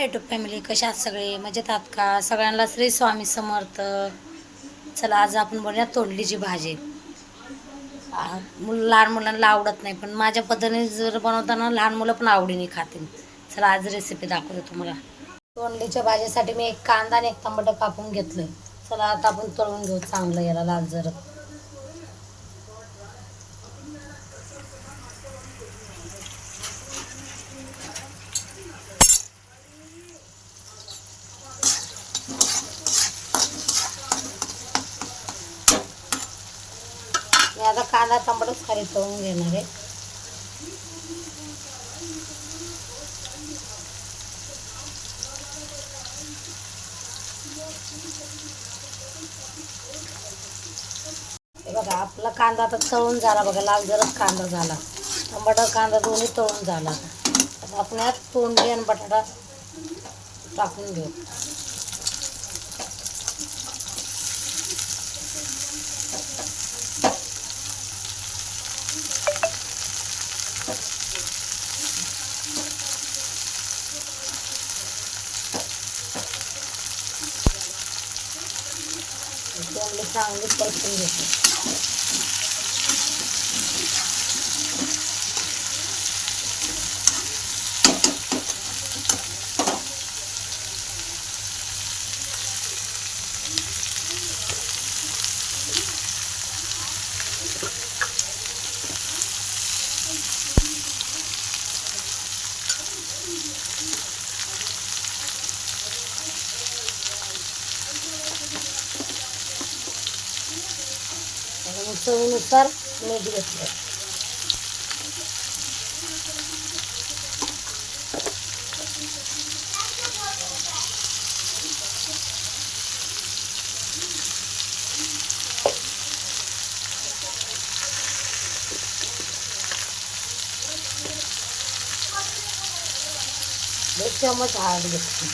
YouTube family कशा आहात सगळे? मजेत आहात का? सगळ्यांना श्री स्वामी समर्थ. चला आज आपण बोलूया तोंडलीची भाजी. मुलं लहान मुलांना आवडत नाही पण माझ्या पद्धतीने जर बनवताना लहान मुलं पण आवडीने खातील. चला आज रेसिपी दाखवते तुम्हाला. तोंडलीच्या भाजीसाठी मी एक कांदा आणि एक टमाटर कापून घेतलं. चला आता आपण तळून घेऊ चांगलं याला लाल जरत. मी आता कांदा तांबडच खाली तळून घेणार आहे. हे बघा आपला कांदा आता तळून झाला बघा लाल जरच कांदा झाला. टमाटर कांदा दोन्ही तळून झाला. आपण यात तोंडली आणि बटाटा टाकून घेऊ. तोंडली चांगली परतून घेतो चवीनुसार मीठ घेतलं एक चमच हळद घेतली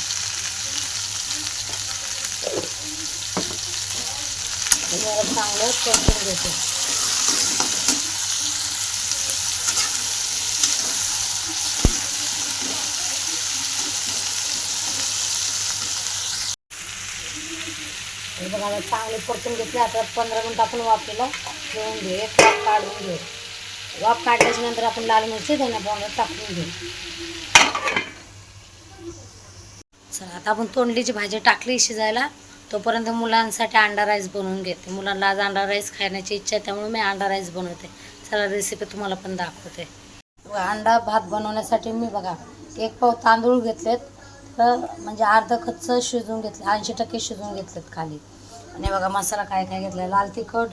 आणि याला चांगलं परतून घेतो हे बघा आता चांगले परतून घेतले आता पंधरा मिनटं आपण वाफेला घेऊन घेऊ एक वाफ काढून घेऊ वाफ काढल्याच्या नंतर आपण लाल मिरची धन्या पावडर टाकून घेऊ चला आता आपण तोंडलीची भाजी टाकली शिजायला. तोपर्यंत मुलांसाठी अंडा राईस बनवून घेते. मुलांना आज अंडा राईस खाण्याची इच्छा आहे त्यामुळे मी अंडा राईस बनवते. चला रेसिपी तुम्हाला पण दाखवते. अंडा भात बनवण्यासाठी मी बघा एक पाव तांदूळ घेतलेत. तर म्हणजे अर्धं कच्चं शिजवून घेतलं ऐंशी टक्के शिजवून घेतलेत खाली. आणि बघा मसाला काय काय घेतला लाल तिखट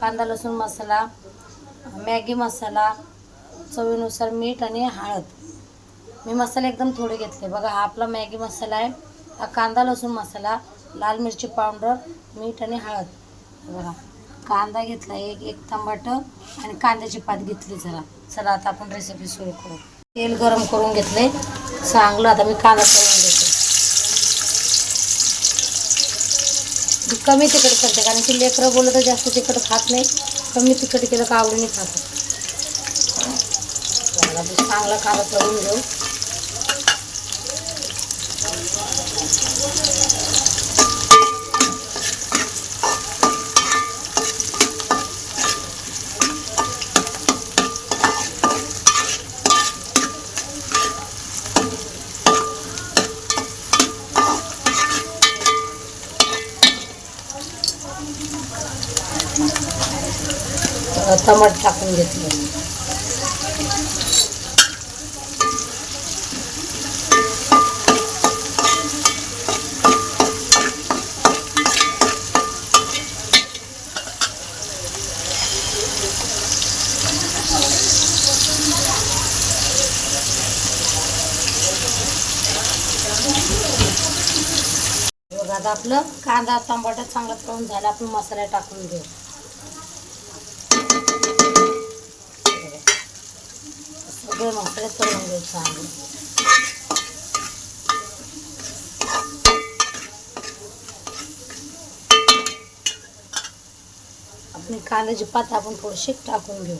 कांदा लसूण मसाला मॅगी मसाला चवीनुसार मीठ आणि हळद. मी मसाले एकदम थोडे घेतले. बघा हा आपला मॅगी मसाला आहे. हा कांदा लसूण मसाला लाल मिरची पावडर मीठ आणि हळद. बघा कांदा घेतला एक एक टमाटर आणि कांद्याची पात घेतली जरा. चला आता आपण रेसिपी सुरू करू. तेल गरम करून घेतले चांगलं आता मी कांदा तळून घेते. कमी तिखट करते कारण की लेकरं बोलत तर जास्त तिखट खात नाही. कमी तिखट केलं का आवडीने खात चांगला कांदा तळून घेऊ. टमाट टाकून घेतलं बघा आता आपलं कांदा टमाटर चांगला तळून झाला आपण मसाला टाकून घेऊ. सगळे मसाले तळून घेऊ चांगले. आपली कांद्याची पात आपण थोडीशी टाकून घेऊ.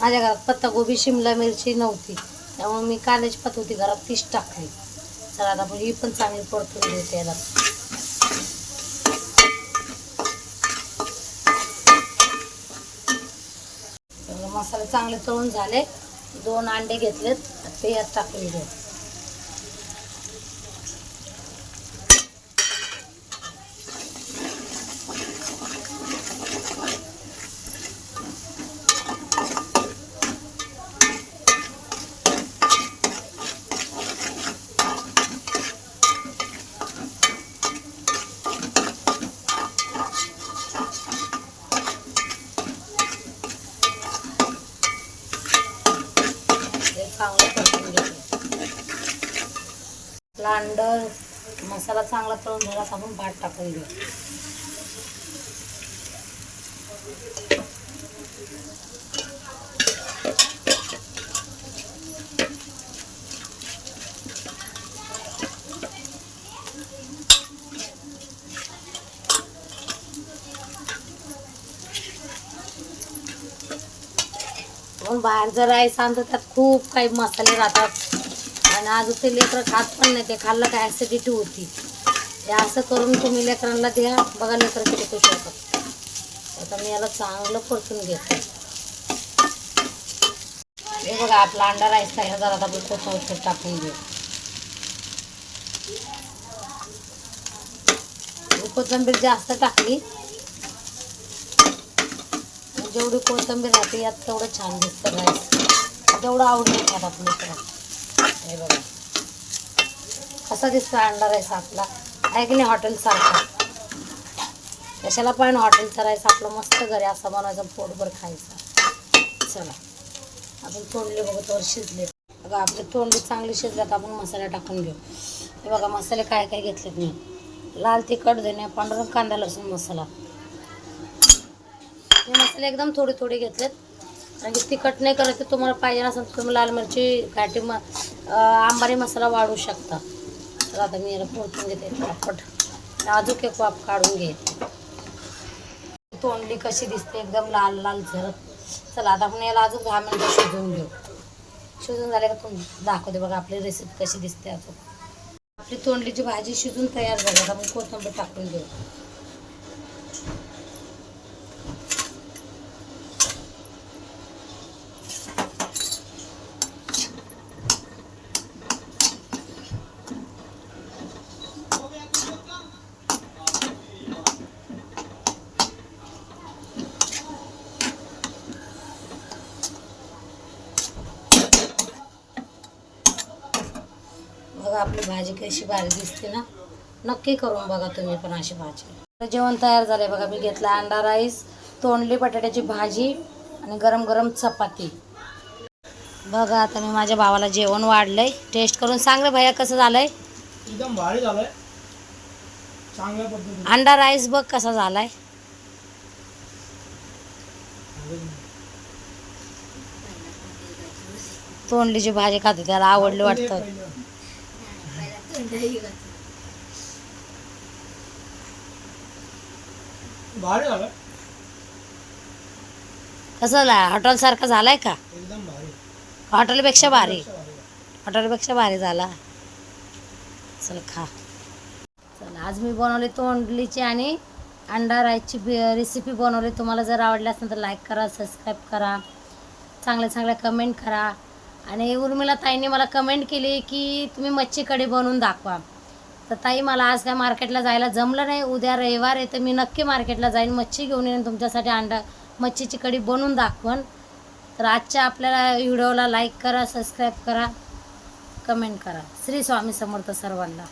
माझ्या घरात पत्तागोबी शिमला मिरची नव्हती. त्यामुळे मी कांद्याची पात होती घरात तीच टाकली. तर आता आपण ही पण चांगली परतून घेऊ त्याला मसाले चांगले तळून झाले. दोन अंडे घेतलेत. ते यात टाकून घेऊ हे चांगलं परतून घेतलं आपला अंड मसाला चांगला तळून झाला तर आपण भात टाकून घेऊ. बाहेर जर आहे आणतो त्यात खूप काही मसाले राहतात. आणि अजून ते लेकरं खात पण नाही ते खाल्लं काय ॲसिडिटी होती. हे असं करून तुम्ही लेकरांना द्या बघा लेकरं किती खुश होतात. आता मी याला चांगलं परतून घेते. हे बघा आपला अंडा राईस तयार झाला आता आपण कोथंबीर टाकून घेऊ. कोथंबीर जास्त टाकली. जेवढी कोथिंबीर राहते यात तेवढं छान दिसतं राईस. तेवढं आवडून खात आपलं इकडं हे बघा. कसा दिसतो अंडा राईस आपला आहे की नाही हॉटेलसारखा कशाला पण हॉटेलचा राईस आपला मस्त घरी असा बनवायचा पोटभर खायचा. चला. आपण तोंडले बघू तर शिजले बघा आपले तोंडले चांगले तर आपण मसाला टाकून घेऊ. हे बघा मसाले काय काय घेतलेत मी. लाल तिखट धने पांढरा कांदा लसूण मसाला. हे मसाले एकदम थोडे थोडे घेतलेत. कारण की तिखट नाही करायचं तुम्हाला पाहिजे नसेल तर तुम्ही लाल मिरची घाटी म आंबारी मसाला वाढू शकता. तर आता मी याला पोरतून घेते पापट अजूक एक वाप काढून घेते तोंडली कशी दिसते एकदम लाल लाल झरत. चला आता आपण याला अजून दहा मिनटं शिजवून घेऊ. शिजून झाले का तुम्ही? दाखवते बघा आपली रेसिपी कशी दिसते अजून. आपली तोंडलीची भाजी शिजून तयार झाली. आता आपण कोथंबीर टाकून घेऊ. बघा आपली भाजी कशी भारी दिसते ना. नक्की करून बघा तुम्ही पण अशी भाजी. जेवण तयार झालंय बघा मी घेतला अंडा राईस तोंडली बटाट्याची भाजी आणि गरम गरम चपाती. बघा आता मी माझ्या भावाला जेवण वाढलंय. टेस्ट करून सांग रे भैया कसं झालंय. एकदम भारी झालंय. चांगल्या पद्धतीने. अंडा राईस बघ कसा झालाय. तोंडलीची भाजी खाते त्याला आवडली वाटतं. भारी झालं. कसं हॉटेल सारखं झालाय का? एकदम भारी. हॉटेलपेक्षा भारी. हॉटेलपेक्षा भारी. झाला. चल खा. चल आज मी बनवली तोंडलीची आणि अंडा राईसची रेसिपी बनवली. तुम्हाला जर आवडली असेल तर लाईक करा सबस्क्राईब करा. चांगल्या चांगल्या कमेंट करा. आणि उर्मिला ताईने मला कमेंट केली की तुम्ही मच्छी कढी बनवून दाखवा. तर ताई मला आज काय मार्केटला जायला जमलं नाही. उद्या रविवार आहे तर मी नक्की मार्केटला जाईन मच्छी घेऊन येईन तुमच्यासाठी अंडा मच्छीची कढी बनवून दाखवन. तर आजच्या आपल्याला व्हिडिओला लाईक करा सबस्क्राईब करा कमेंट करा. श्री स्वामी समर्थ सर्वांना.